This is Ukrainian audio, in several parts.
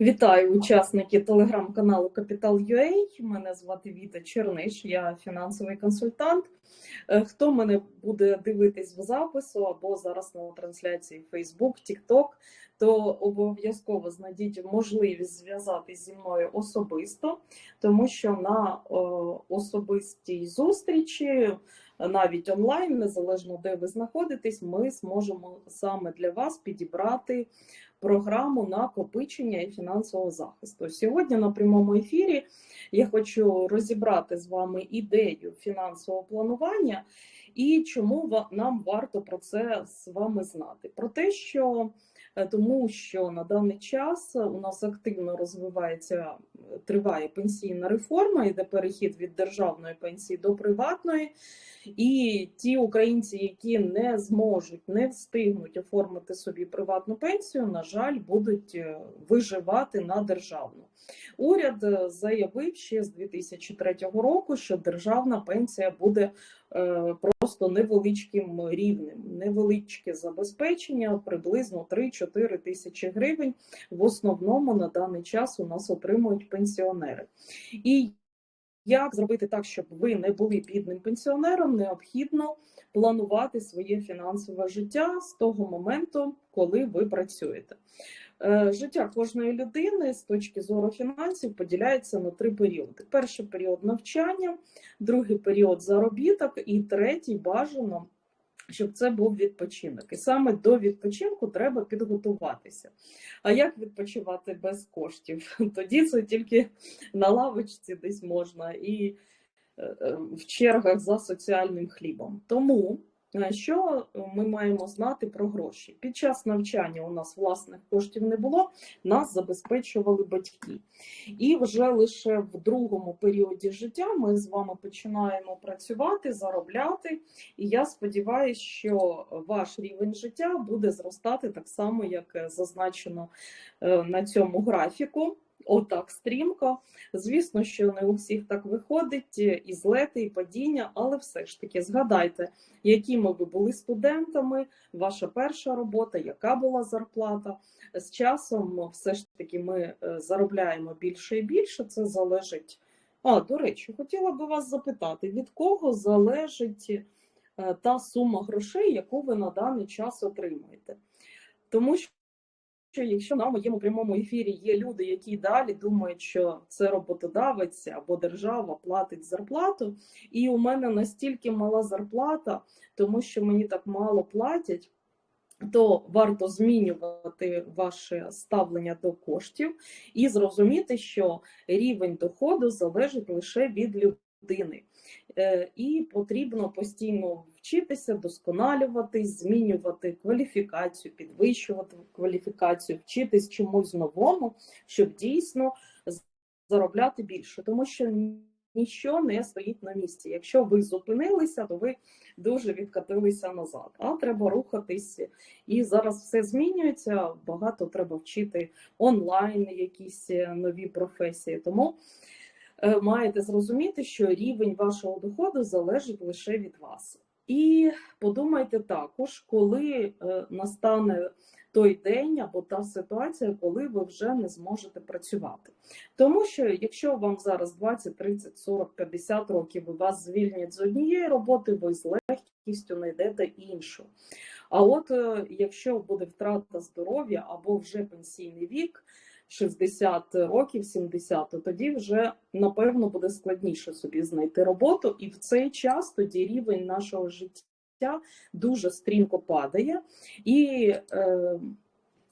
Вітаю учасники телеграм-каналу Capital.ua. Мене звати Віта Черниш, я фінансовий консультант. Е, Хто мене буде дивитись в запису або зараз на трансляції Facebook, TikTok, то обов'язково знайдіть можливість зв'язатись зі мною особисто, тому що на особистій зустрічі, навіть онлайн, незалежно де ви знаходитесь, ми зможемо саме для вас підібрати програму накопичення і фінансового захисту. Сьогодні на прямому ефірі я хочу розібрати з вами ідею фінансового планування і чому нам варто про це з вами знати. Про те, що тому що на даний час у нас активно розвивається, е, триває пенсійна реформа, йде перехід від державної пенсії до приватної. І ті українці, які не зможуть, не встигнуть оформити собі приватну пенсію, на жаль, будуть е, виживати на державну. Уряд е, заявив ще з 2003 року, що державна пенсія буде е, просто невеличким рівнем, невеличке забезпечення, приблизно 3-4 тисячі гривень. В основному на даний час у нас отримують пенсіонери. І як зробити так, щоб ви не були бідним пенсіонером, необхідно планувати своє фінансове життя з того моменту, коли ви працюєте. Е, Життя кожної людини з точки зору фінансів поділяється на три періоди: перший період навчання, другий період заробіток, і третій бажано. Щоб це був відпочинок, і саме до відпочинку треба підготуватися. А як відпочивати без коштів? Тоді це тільки на лавочці десь можна і е, е, в чергах за соціальним хлібом. Тому що ми маємо знати про гроші? Під час навчання у нас власних коштів не було, нас забезпечували батьки. І вже лише в другому періоді життя ми з вами починаємо працювати, заробляти. І я сподіваюся, що ваш рівень життя буде зростати так само, як е, зазначено е, на цьому графіку. Отак стрімко. Звісно, що не у всіх так виходить, е, і злети, і падіння, але все ж таки згадайте, якими ви були студентами, ваша перша робота, яка була зарплата. З часом все ж таки ми е, заробляємо більше і більше. Це залежить. А, до речі, хотіла би вас запитати, від кого залежить е, та сума грошей, яку ви на даний час отримуєте? Тому що що якщо на моєму прямому ефірі є люди, які далі думають, що це роботодавець або держава платить зарплату, і у мене настільки мала зарплата, тому що мені так мало платять. То варто змінювати ваше ставлення до коштів і зрозуміти, що рівень доходу залежить лише від людини. Е, І потрібно постійно вчитися, досконалюватись, змінювати кваліфікацію, підвищувати кваліфікацію, вчитись чомусь новому, щоб дійсно заробляти більше, тому що нічого не стоїть на місці. Якщо ви зупинилися, то ви дуже відкатилися назад. А треба рухатись. І зараз все змінюється. Багато треба вчити онлайн, якісь е, нові професії. Тому маєте зрозуміти, що рівень вашого доходу залежить лише від вас. І подумайте також, коли е, настане той день або та ситуація, коли ви вже не зможете працювати. Тому що якщо вам зараз 20, 30, 40, 50 років і вас звільнять з однієї роботи, ви з легкістю знайдете іншу. А от е, якщо буде втрата здоров'я або вже пенсійний вік, 60 років, 70, то тоді вже напевно буде складніше собі знайти роботу, і в цей час тоді рівень нашого життя дуже стрімко падає, і е,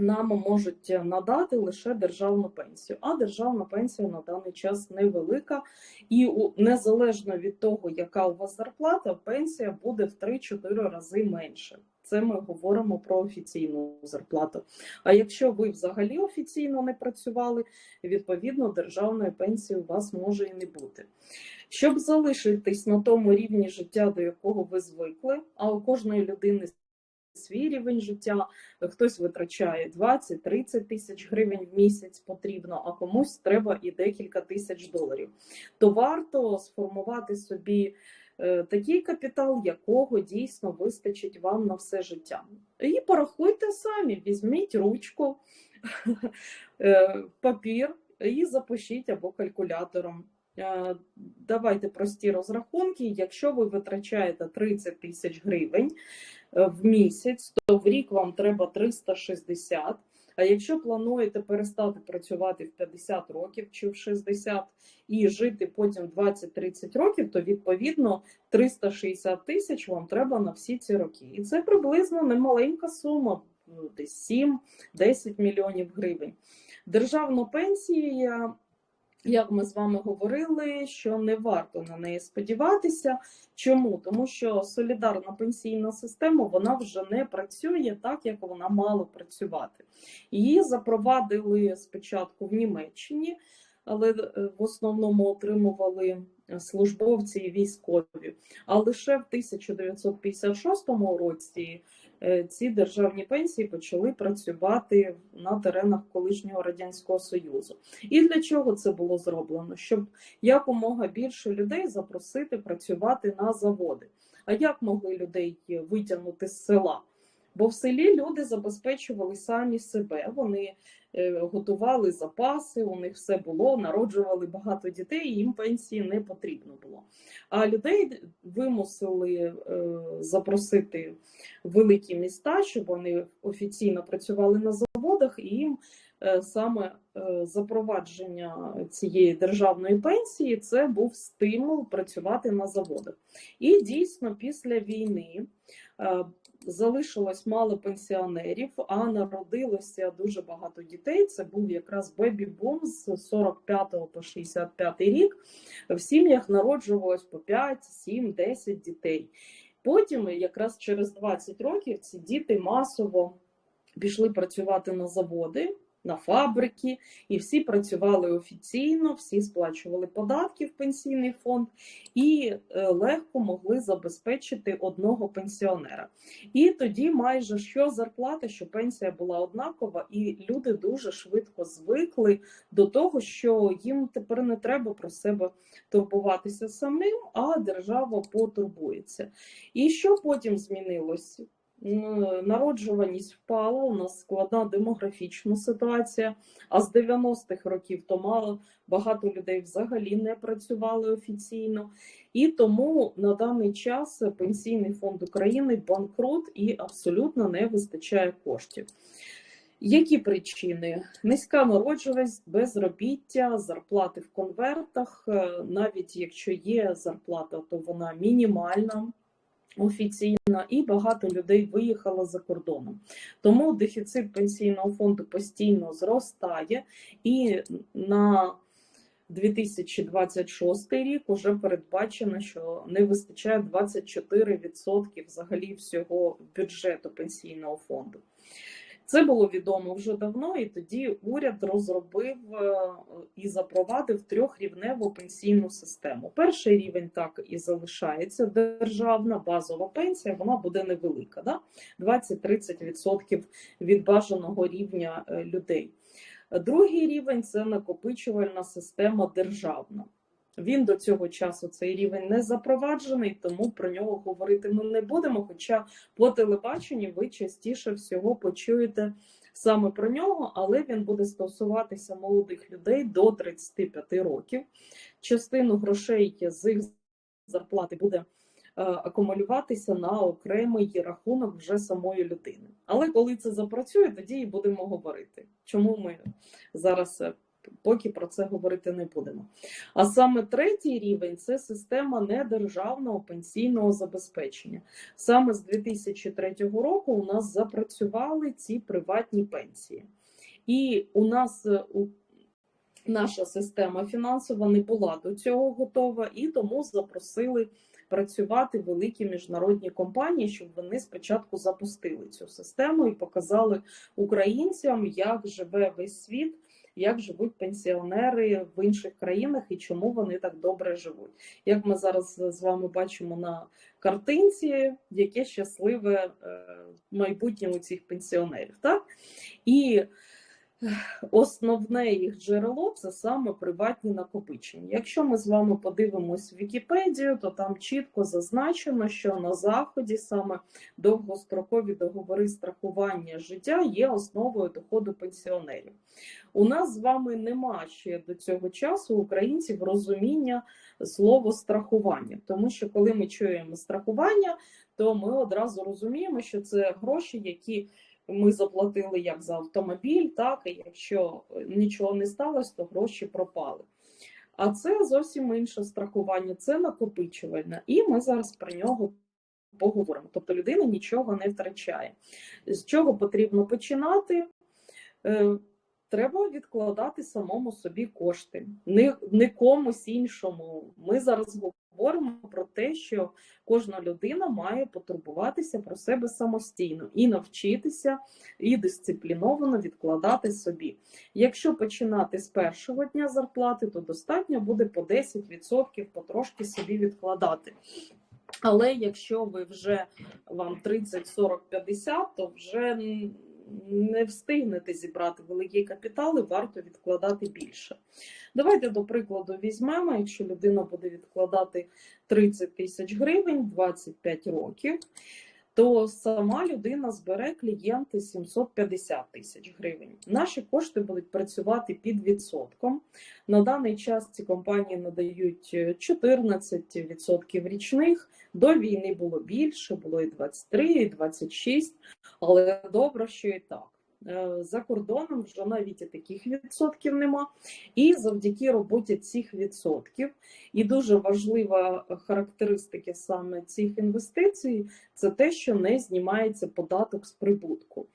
нам можуть надати лише державну пенсію. А державна пенсія на даний час невелика, і незалежно від того, яка у вас зарплата, пенсія буде в 3-4 рази менше. Це ми говоримо про офіційну зарплату. А якщо ви взагалі офіційно не працювали, відповідно державної пенсії у вас може і не бути. Щоб залишитись на тому рівні життя, до якого ви звикли, а у кожної людини свій рівень життя, хтось витрачає 20-30 тисяч гривень в місяць потрібно, а комусь треба і декілька тисяч доларів. То варто сформувати собі Е, Такий капітал, якого дійсно вистачить вам на все життя. І порахуйте самі, візьміть ручку, е, папір і запишіть або калькулятором. Е, Давайте прості розрахунки. Якщо ви витрачаєте 30 тисяч гривень в місяць, то в рік вам треба 360. А якщо плануєте перестати працювати в 50 років чи в 60 і жити потім 20-30 років, то відповідно 360 тисяч вам треба на всі ці роки. І це приблизно немаленька сума, десь 7-10 мільйонів гривень. Державна пенсія, як ми з вами говорили, що не варто на неї сподіватися. Чому? Тому що солідарна пенсійна система вона вже не працює так, як вона мала працювати. Її запровадили спочатку в Німеччині, але е, в основному отримували службовці і військові. А лише в 1956 році ці державні пенсії почали працювати на теренах колишнього радянського союзу. І для чого це було зроблено? Щоб якомога більше людей запросити працювати на заводи. А як могли людей витягнути з села? Бо в селі люди забезпечували самі себе, вони е, готували запаси, у них все було, народжували багато дітей, і їм пенсії не потрібно було. А людей вимусили е, запросити великі міста, щоб вони офіційно працювали на заводах, і їм е, саме запровадження цієї державної пенсії це був стимул працювати на заводах. І дійсно після війни. Залишилось мало пенсіонерів, а народилося дуже багато дітей. Це був якраз бебі-бум з 45 по 65 рік. В сім'ях народжувалось по 5, 7, 10 дітей. Потім, якраз через 20 років, ці діти масово пішли працювати на заводи, на фабрики, і всі працювали офіційно, всі сплачували податки в пенсійний фонд і е, легко могли забезпечити одного пенсіонера. І тоді майже що зарплата, що пенсія була однакова, і люди дуже швидко звикли до того, що їм тепер не треба про себе турбуватися самим, а держава потурбується. І що потім змінилось? Народжуваність впала, у нас складна демографічна ситуація. А з 90-х років то мало багато людей взагалі не працювали офіційно. І тому на даний час Пенсійний фонд України банкрут і абсолютно не вистачає коштів. Які причини? Низька народжуваність, безробіття, зарплати в конвертах. Е, Навіть якщо є зарплата, то вона мінімальна. Офіційна і багато людей виїхало за кордоном. Тому дефіцит пенсійного фонду постійно зростає, і на 2026 рік вже передбачено, що не вистачає 24% взагалі всього бюджету пенсійного фонду. Це було відомо вже давно, і тоді уряд розробив е, і запровадив трьохрівневу пенсійну систему. Перший рівень так і залишається державна базова пенсія, вона буде невелика, да? 20-30% від бажаного рівня е, людей. Другий рівень це накопичувальна система державна. Він до цього часу цей рівень не запроваджений, тому про нього говорити ми не будемо. Хоча по телебаченні ви частіше всього почуєте саме про нього, але він буде стосуватися молодих людей до 35 років. Частину грошей з їх зарплати буде е, акумулюватися на окремий рахунок вже самої людини. Але коли це запрацює, тоді і будемо говорити. Чому ми зараз е, поки про це говорити не будемо. А саме третій рівень це система недержавного пенсійного забезпечення. Саме з 2003 року у нас запрацювали ці приватні пенсії. І у нас е, у наша система фінансова не була до цього готова, і тому запросили працювати великі міжнародні компанії, щоб вони спочатку запустили цю систему і показали українцям, як живе весь світ як живуть пенсіонери в інших країнах і чому вони так добре живуть. Як ми зараз з вами бачимо на картинці, яке щасливе е, майбутнє у цих пенсіонерів. Так? І основне їх джерело це саме приватні накопичення. Якщо ми з вами подивимось Вікіпедію, то там чітко зазначено, що на заході саме довгострокові договори страхування життя є основою доходу пенсіонерів. У нас з вами нема ще до цього часу українців розуміння слова страхування, тому що коли ми чуємо страхування, то ми одразу розуміємо, що це гроші, які ми заплатили як за автомобіль, так і якщо нічого не сталося, то гроші пропали. А це зовсім інше страхування, це накопичувальне, і ми зараз про нього поговоримо. Тобто людина нічого не втрачає. З чого потрібно починати? Е, Треба відкладати самому собі кошти, не, не комусь іншому. Ми зараз говоримо про те, що кожна людина має потурбуватися про себе самостійно і навчитися і дисципліновано відкладати собі. Якщо починати з першого дня зарплати, то достатньо буде по 10% потрошки собі відкладати. Але якщо ви вже вам 30, 40, 50, то вже не встигнете зібрати великі капітали, варто відкладати більше. Давайте, до прикладу, візьмемо, якщо людина буде відкладати 30 тисяч гривень 25 років, то сама людина збере клієнти 750 тисяч гривень. Наші кошти будуть працювати під відсотком. На даний час ці компанії надають 14% річних. До війни було більше, було і 23, і 26, але добре, що і так. Е, за кордоном вже навіть і таких відсотків нема. І завдяки роботі цих відсотків, і дуже важлива характеристика саме цих інвестицій це те, що не знімається податок з прибутку.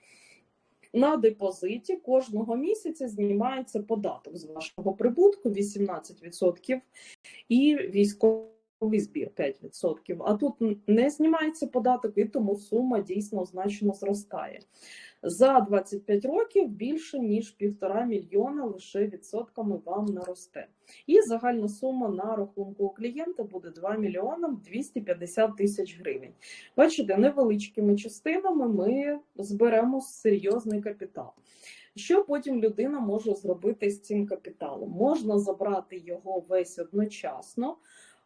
На депозиті кожного місяця знімається податок з вашого прибутку 18% і військовий збір 5%. А тут не знімається податок, і тому сума дійсно значно зростає за 25 років більше ніж півтора мільйона лише відсотками вам наросте. І загальна сума на рахунку у клієнта буде 2 мільйона 250 тисяч гривень. Бачите, невеличкими частинами ми зберемо серйозний капітал. Що потім людина може зробити з цим капіталом? Можна забрати його весь одночасно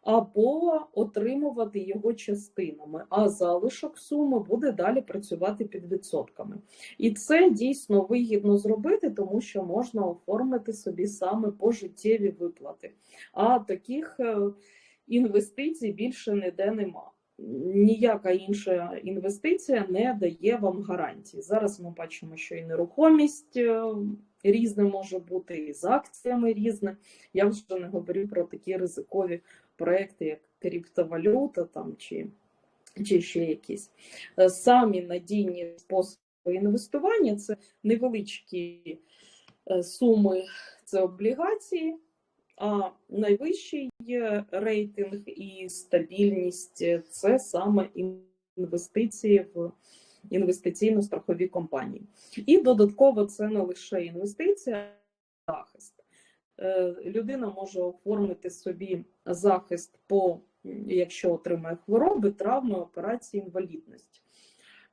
або отримувати його частинами, а залишок суми буде далі працювати під відсотками. І це дійсно вигідно зробити, тому що можна оформити собі саме пожиттєві виплати. А таких е, інвестицій більше ніде нема. Ніяка інша інвестиція не дає вам гарантії. Зараз ми бачимо, що і нерухомість е, різне може бути, і з акціями різне. Я вже не говорю про такі ризикові проекти, як криптовалюта там чи, чи ще якісь. Е, самі надійні способи інвестування це невеличкі е, суми, це облігації, а найвищий рейтинг і стабільність це саме інвестиції в інвестиційно-страхові компанії. І додатково це не лише інвестиція, а захист. Е, людина може оформити собі захист по якщо отримає хвороби, травми, операції, інвалідності.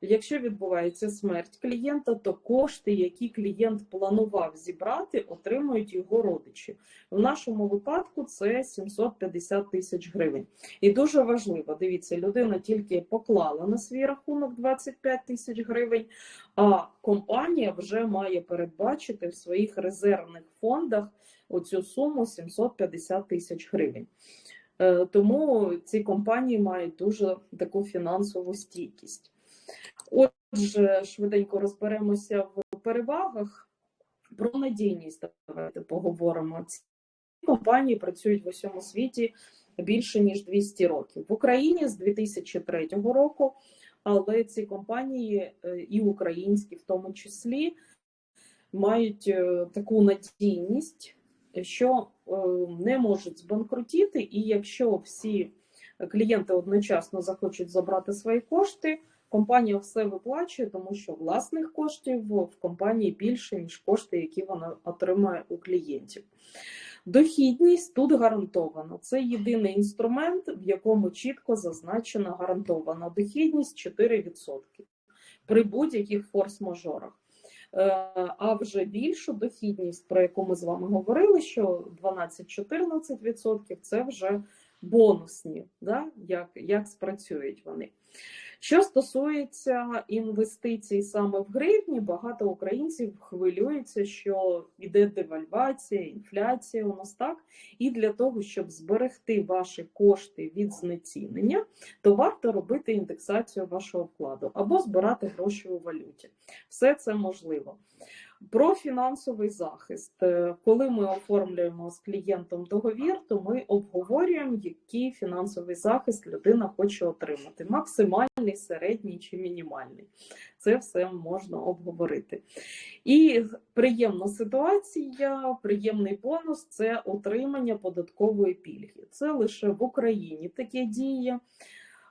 Якщо відбувається смерть клієнта, то кошти, які клієнт планував зібрати, отримують його родичі. В нашому випадку це 750 тисяч гривень. І дуже важливо, дивіться, людина тільки поклала на свій рахунок 25 тисяч гривень, а компанія вже має передбачити в своїх резервних фондах оцю суму 750 тисяч гривень. Е, тому ці компанії мають дуже таку фінансову стійкість. Отже, швиденько розберемося в перевагах. Про надійність давайте поговоримо. Ці компанії працюють в усьому світі більше ніж 200 років. В Україні з 2003 року, але ці компанії е, і українські, в тому числі, мають е, таку надійність, що е, не можуть збанкрутіти, і якщо всі клієнти одночасно захочуть забрати свої кошти. Компанія все виплачує, тому що власних коштів в компанії більше, ніж кошти, які вона отримає у клієнтів. Дохідність тут гарантована. Це єдиний інструмент, в якому чітко зазначена гарантована дохідність 4% при будь-яких форс-мажорах. Е, А вже більшу дохідність, про яку ми з вами говорили, що 12-14% це вже бонусні, да? як, як спрацюють вони. Що стосується інвестицій саме в гривні, багато українців хвилюються, що йде девальвація, інфляція у нас так. І для того, щоб зберегти ваші кошти від знецінення, то варто робити індексацію вашого вкладу або збирати гроші у валюті. Все це можливо. Про фінансовий захист. Е, Коли ми оформлюємо з клієнтом договір, то ми обговорюємо, який фінансовий захист людина хоче отримати: максимальний, середній чи мінімальний. Це все можна обговорити. І приємна ситуація, приємний бонус це отримання податкової пільги. Це лише в Україні таке діє.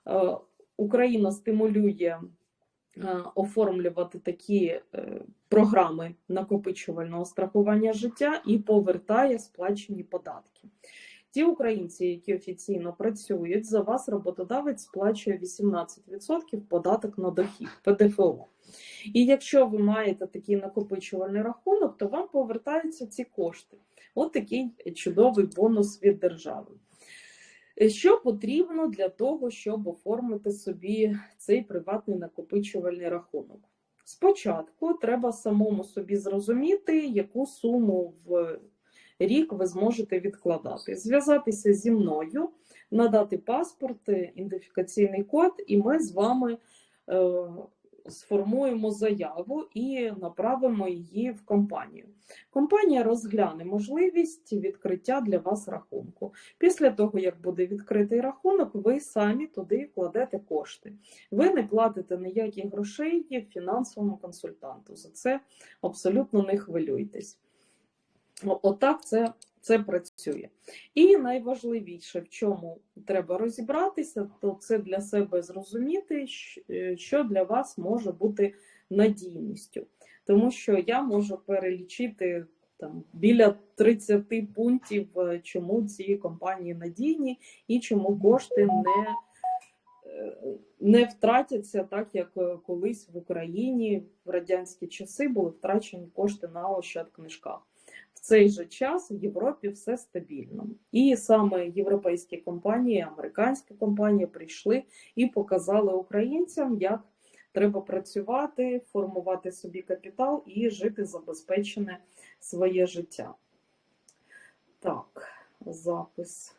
Е, Україна стимулює оформлювати такі е, програми накопичувального страхування життя і повертає сплачені податки. Ті українці, які офіційно працюють, за вас роботодавець сплачує 18% податок на дохід ПДФО. І якщо ви маєте такий накопичувальний рахунок, то вам повертаються ці кошти. От такий чудовий бонус від держави. Що потрібно для того, щоб оформити собі цей приватний накопичувальний рахунок? Спочатку треба самому собі зрозуміти, яку суму в рік ви зможете відкладати, зв'язатися зі мною, надати паспорт, ідентифікаційний код, і ми з вами е, сформуємо заяву і направимо її в компанію. Компанія розгляне можливість відкриття для вас рахунку. Після того, як буде відкритий рахунок, ви самі туди кладете кошти. Ви не платите ніяких грошей фінансовому консультанту. За це абсолютно не хвилюйтесь. Отак це, це працює. І найважливіше, в чому треба розібратися, то це для себе зрозуміти, е, що для вас може бути надійністю. Тому що я можу перелічити там біля 30 пунктів, е, чому ці компанії надійні і чому кошти не, е, не втратяться, так як колись в Україні в радянські часи були втрачені кошти на ощадкнижках. В цей же час в Європі все стабільно. І саме європейські компанії, американські компанії прийшли і показали українцям, як треба працювати, формувати собі капітал і жити забезпечене своє життя. Так, запис